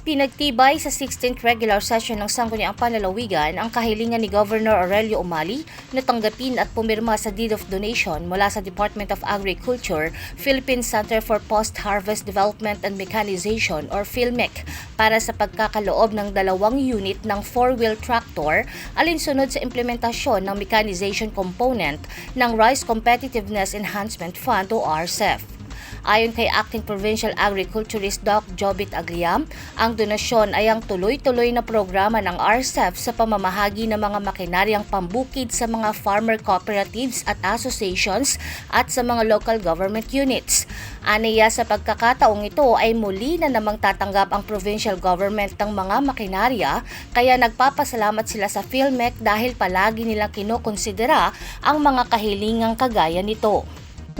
Pinagtibay sa 16th regular session ng Sangguniang Panlalawigan ang kahilingan ni Governor Aurelio Umali na tanggapin at pumirma sa deed of donation mula sa Department of Agriculture, Philippine Center for Post-Harvest Development and Mechanization or PhilMec para sa pagkakaloob ng dalawang unit ng four-wheel tractor alinsunod sa implementasyon ng mechanization component ng Rice Competitiveness Enhancement Fund o RCEF. Ayon kay Acting Provincial Agriculturist Doc Jobit Agliam, ang donasyon ay ang tuloy-tuloy na programa ng RCEF sa pamamahagi ng mga makinaryang pambukid sa mga farmer cooperatives at associations at sa mga local government units. Aniya sa pagkakataong ito ay muli na namang tatanggap ang provincial government ng mga makinarya kaya nagpapasalamat sila sa PhilMec dahil palagi nilang kinokonsidera ang mga kahilingang kagaya nito.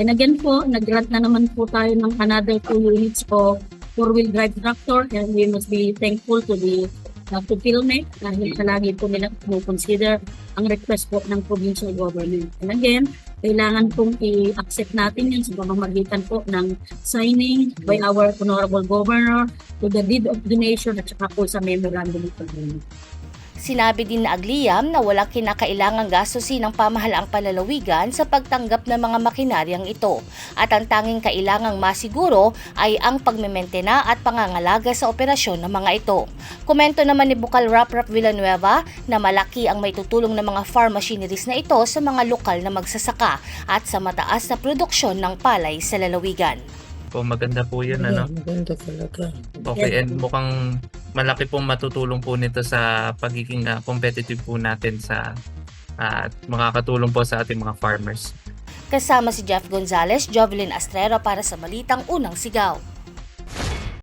And again po, nag-grant na naman po tayo ng another two units of four-wheel drive tractor and we must be thankful to the uh, to Philmec dahil palagi po nila consider ang request po ng provincial government. And again, kailangan pong i-accept natin yan sa pamamagitan po ng signing by our honorable governor to the deed of donation at saka po sa memorandum of agreement. Sinabi din na Agliam na walang kinakailangang gastusin ng pamahalaang palalawigan sa pagtanggap ng mga makinaryang ito at ang tanging kailangang masiguro ay ang pagmementena at pangangalaga sa operasyon ng mga ito. Komento naman ni Bukal Rap Rap Villanueva na malaki ang may tutulong ng mga farm machineries na ito sa mga lokal na magsasaka at sa mataas na produksyon ng palay sa lalawigan. Po, maganda po yun, ano? Maganda talaga. Okay, and mukhang malaki pong matutulong po nito sa pagiging ah, competitive po natin sa at makakatulong po sa ating mga farmers. Kasama si Jeff Gonzalez, Jovelyn Astrero para sa Balitang Unang Sigaw.